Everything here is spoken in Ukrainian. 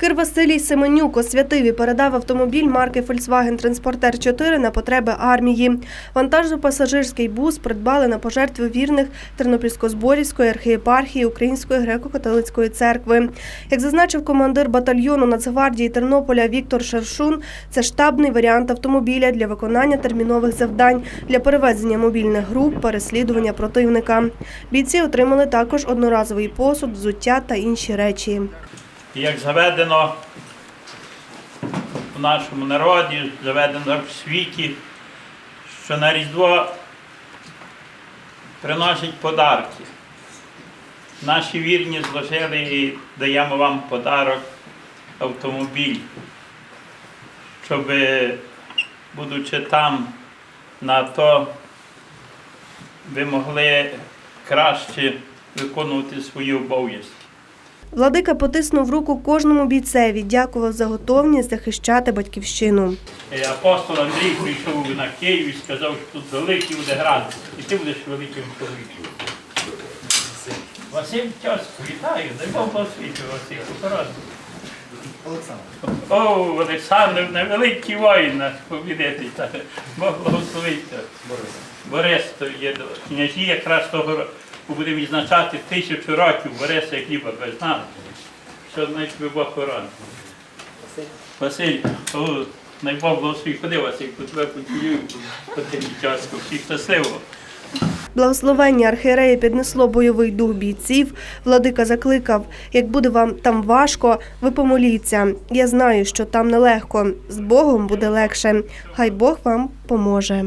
Кир Василій Семенюк освятив і передав автомобіль марки Volkswagen Transporter 4 на потреби армії. Вантажно-пасажирський бус придбали на пожертви вірних Тернопільсько-Зборівської архієпархії Української греко-католицької церкви. Як зазначив командир батальйону Нацгвардії Тернополя Віктор Шершун, це штабний варіант автомобіля для виконання термінових завдань для перевезення мобільних груп, переслідування противника. Бійці отримали також одноразовий посуд, взуття та інші речі. І як заведено в нашому народі, заведено в світі, що на Різдво приносять подарки. Наші вірні зложили і даємо вам подарок автомобіль, щоб, будучи там на то, ви могли краще виконувати свої обов'язки. Владика потиснув руку кожному бійцеві, дякував за готовність захищати батьківщину. Е, Апостол Андрій прийшов на Київ і сказав, що тут великий буде град, і ти будеш великим чоловіком. Василь Тьоско, вітаю, дай Бог благословити Василь, пораду. О, Олександр, невеликий воїн наш побідитель, так, Бог благословить. Борис то є княжі якраз того року буде відзначати тисячу років Бориса хліба без нас. Що значить би Бог хоронив. Василь, о, най Бог благословить, ходи, Василь, по тебе поцілюю, по тим часку, всіх щасливо. Благословення архієрея піднесло бойовий дух бійців. Владика закликав: як буде вам там важко, ви помоліться. Я знаю, що там нелегко. З Богом буде легше. Хай Бог вам поможе.